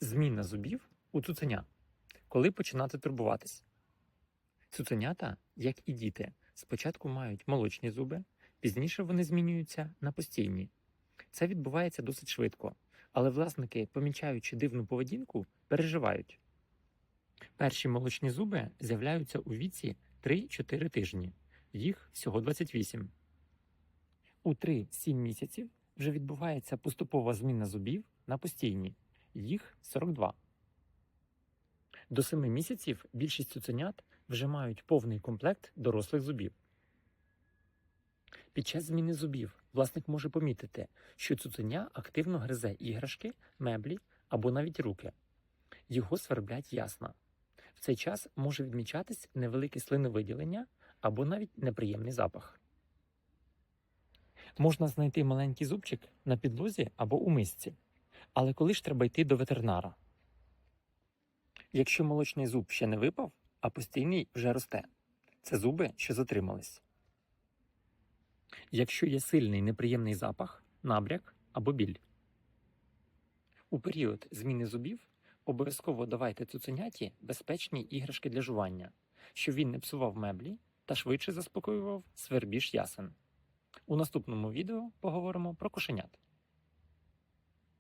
Зміна зубів у цуценя. Коли починати турбуватись? Цуценята, як і діти, спочатку мають молочні зуби, пізніше вони змінюються на постійні. Це відбувається досить швидко, але власники, помічаючи дивну поведінку, переживають. Перші молочні зуби з'являються у віці 3-4 тижні, їх всього 28. У 3-7 місяців вже відбувається поступова зміна зубів на постійні, їх 42. До 7 місяців більшість цуценят вже мають повний комплект дорослих зубів. Під час зміни зубів власник може помітити, що цуценя активно гризе іграшки, меблі або навіть руки. Його сверблять ясна. В цей час може відмічатись невелике слиновиділення або навіть неприємний запах. Можна знайти маленький зубчик на підлозі або у мисці. Але коли ж треба йти до ветеринара? Якщо молочний зуб ще не випав, а постійний вже росте, це зуби, що затримались. Якщо є сильний неприємний запах, набряк або біль. У період зміни зубів обов'язково давайте цуценяті безпечні іграшки для жування, щоб він не псував меблі та швидше заспокоював свербіж ясен. У наступному відео поговоримо про кошенят.